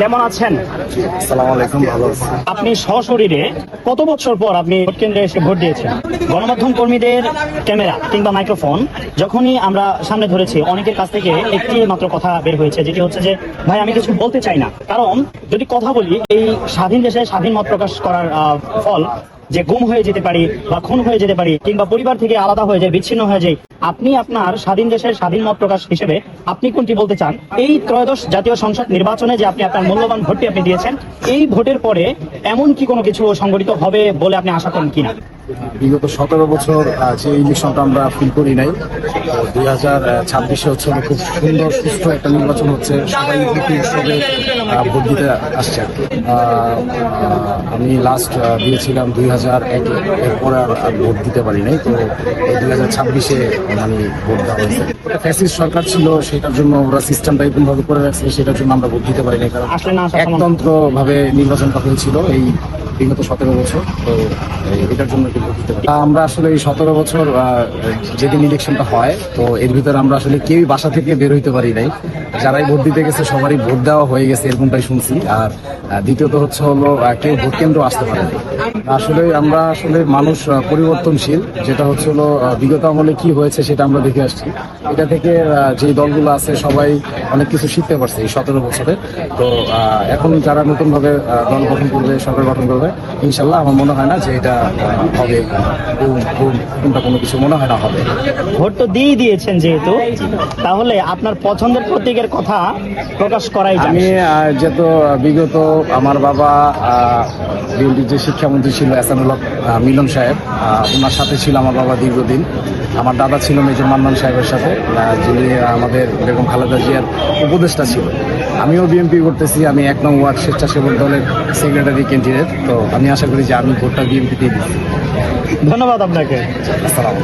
কেমন আছেন? আসসালামু আলাইকুম ভালো আছি। আপনি সশরীরে কত বছর পর আপনি ভোট কেন্দ্রে এসে ভোট দিয়েছেন? গণমাধ্যম কর্মীদের ক্যামেরা কিংবা মাইক্রোফোন যখনই আমরা সামনে ধরেছি অনেকের কাছ থেকে একটি মাত্র কথা বের হয়েছে যেটি হচ্ছে যে ভাই আমি কিছু বলতে চাই না। কারণ যদি কথা বলি এই স্বাধীন দেশে স্বাধীন মত প্রকাশ করার ফল যে গুম হয়ে যেতে পারি বা খুন হয়ে যেতে পারি কিংবা পরিবার থেকে আলাদা হয়ে যায়, বিচ্ছিন্ন হয়ে যায়, আপনি আপনার স্বাধীন দেশের স্বাধীন মত প্রকাশ হিসেবে আপনি কোনটি বলতে চান? এই ত্রয়োদশ জাতীয় সংসদ নির্বাচনে যে আপনি আপনার মূল্যবান ভোটটি আপনি দিয়েছেন, এই ভোটের পরে এমন কি কোনো কিছু সংগঠিত হবে বলে আপনি আশা করেন কিনা? বিগত সতেরো বছর যে ইলেকশনটা আমরা ফিল করি নাই দুই হাজার ছাব্বিশে হচ্ছে খুব সুন্দর সুস্থ একটা নির্বাচন হচ্ছে সবাই উৎসবে ভোট দিতে আসছে আমি লাস্ট দিয়েছিলাম দুই হাজার একে এরপরে আর ভোট দিতে পারি নাই তো দুই হাজার ছাব্বিশে আমি ভোট দেওয়া হয়েছে ওটা ফ্যাসিস্ট সরকার ছিল সেটার জন্য ওরা সিস্টেমটা এরকম ভাবে করে রাখছে সেটার জন্য আমরা ভোট দিতে পারি নাই কারণ আসলে না আসা সমান। একতন্ত্র ভাবে নির্বাচনটা হয়েছিল এই বিগত সতেরো বছর। তো এটার জন্য। আমরা আসলে এই সতেরো বছর যেদিন ইলেকশনটা হয়, তো এর ভিতরে আমরা আসলে কেউই বাসা থেকে বের হইতে পারি নাই। যারাই ভোট দিতে গেছে, সবারই ভোট দেওয়া হয়ে গেছে, এরকমটাই শুনছি। আর দ্বিতীয়ত হচ্ছে হলো কেউ ভোট কেন্দ্র আসতে পারে নাই। আসলে আমরা আসলে মানুষ পরিবর্তনশীল, যেটা হচ্ছে হলো বিগত আমলে কি হয়েছে সেটা আমরা দেখে আসছি। এটা থেকে যে দলগুলো আছে, সবাই অনেক কিছু শিখতে পারছে এই সতেরো বছরে। তো এখন যারা নতুনভাবে দল গঠন করবে, সরকার গঠন করবে ইনশাল্লাহ আমার মনে হয় না যে এটা হবে। গুম, কোনো কিছু মনে হয় না হবে। ভোট তো দিয়ে দিয়েছেন যেহেতু। তাহলে আপনার পছন্দের প্রতীকের কথা প্রকাশ করাই আমি যেহেতু বিগত আমার বাবা বিএনপির যে শিক্ষামন্ত্রী ছিল এসানুল মিলন সাহেব ওনার সাথে ছিল আমার বাবা দীর্ঘদিন। আমার দাদা ছিল মেজর মান্নান সাহেবের সাথে যিনি আমাদের বেগম খালেদা জিয়ার উপদেষ্টা ছিল। আমিও বিএনপি করতেছি আমি এক নং ওয়ার্ড স্বেচ্ছাসেবক দলের সেক্রেটারি ক্যান্ডিডেট তো আমি আশা করি যে আমি ভোটটা বিএমপিতেই দিচ্ছি। ধন্যবাদ আপনাকে। আসসালাম